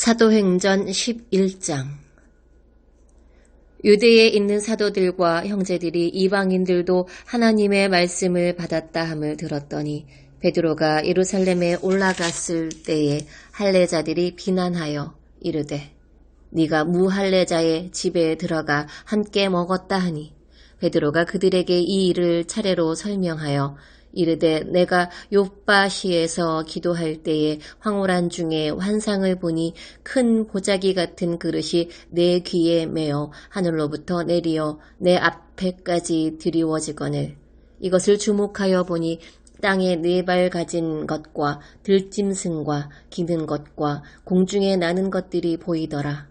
사도행전 11장. 유대에 있는 사도들과 형제들이 이방인들도 하나님의 말씀을 받았다 함을 들었더니 베드로가 예루살렘에 올라갔을 때에 할례자들이 비난하여 이르되 네가 무할례자의 집에 들어가 함께 먹었다 하니 베드로가 그들에게 이 일을 차례로 설명하여 이르되 내가 요바시에서 기도할 때에 황홀한 중에 환상을 보니 큰 보자기 같은 그릇이 내 귀에 매어 하늘로부터 내리어 내 앞에까지 드리워지거늘 이것을 주목하여 보니 땅에 네 발 가진 것과 들짐승과 기는 것과 공중에 나는 것들이 보이더라.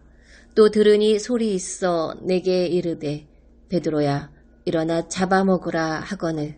또 들으니 소리 있어 내게 이르되 베드로야 일어나 잡아먹으라 하거늘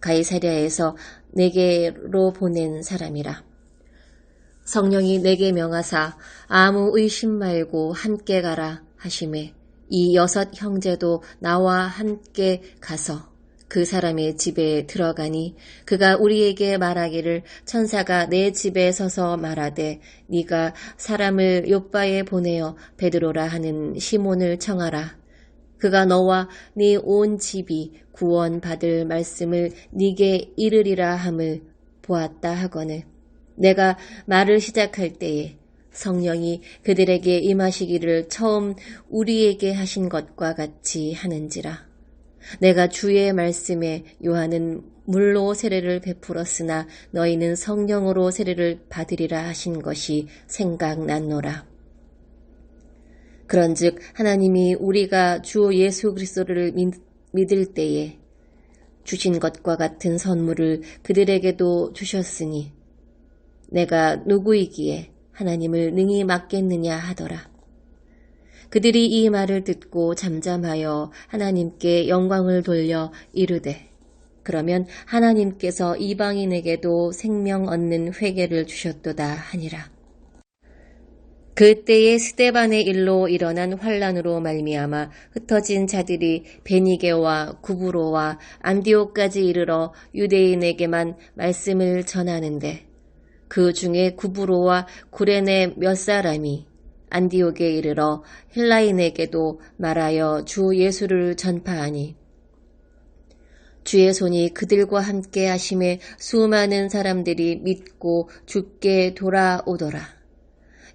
가이사랴에서 내게로 보낸 사람이라. 성령이 내게 명하사 아무 의심 말고 함께 가라 하심에 이 여섯 형제도 나와 함께 가서 그 사람의 집에 들어가니 그가 우리에게 말하기를 천사가 내 집에 서서 말하되 네가 사람을 요바에 보내어 베드로라 하는 시몬을 청하라 그가 너와 네 온 집이 구원받을 말씀을 네게 이르리라 함을 보았다 하거늘 내가 말을 시작할 때에 성령이 그들에게 임하시기를 처음 우리에게 하신 것과 같이 하는지라. 내가 주의 말씀에 요한은 물로 세례를 베풀었으나 너희는 성령으로 세례를 받으리라 하신 것이 생각났노라. 그런즉 하나님이 우리가 주 예수 그리스도를 믿을 때에 주신 것과 같은 선물을 그들에게도 주셨으니 내가 누구이기에 하나님을 능히 맡겠느냐 하더라. 그들이 이 말을 듣고 잠잠하여 하나님께 영광을 돌려 이르되 그러면 하나님께서 이방인에게도 생명 얻는 회개를 주셨도다 하니라. 그때에 스테반의 일로 일어난 환란으로 말미암아 흩어진 자들이 베니게와 구브로와 안디오까지 이르러 유대인에게만 말씀을 전하는데 그 중에 구브로와 구레네 몇 사람이 안디옥에 이르러 힐라인에게도 말하여 주 예수를 전파하니 주의 손이 그들과 함께 하심에 수많은 사람들이 믿고 죽게 돌아오더라.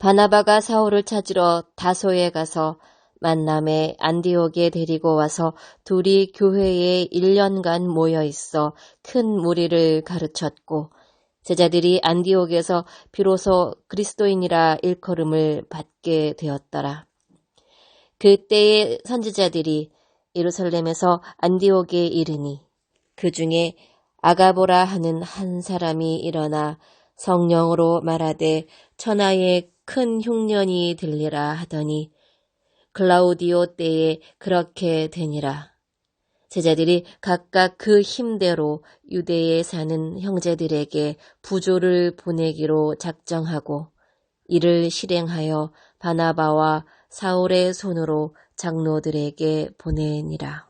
바나바가 사울을 찾으러 다소에 가서 만남에 안디옥에 데리고 와서 둘이 교회에 1년간 모여 있어 큰 무리를 가르쳤고 제자들이 안디옥에서 비로소 그리스도인이라 일컬음을 받게 되었더라. 그때의 선지자들이 예루살렘에서 안디옥에 이르니 그 중에 아가보라 하는 한 사람이 일어나 성령으로 말하되 천하의 큰 흉년이 들리라 하더니 클라우디오 때에 그렇게 되니라. 제자들이 각각 그 힘대로 유대에 사는 형제들에게 부조를 보내기로 작정하고 이를 실행하여 바나바와 사울의 손으로 장로들에게 보내니라.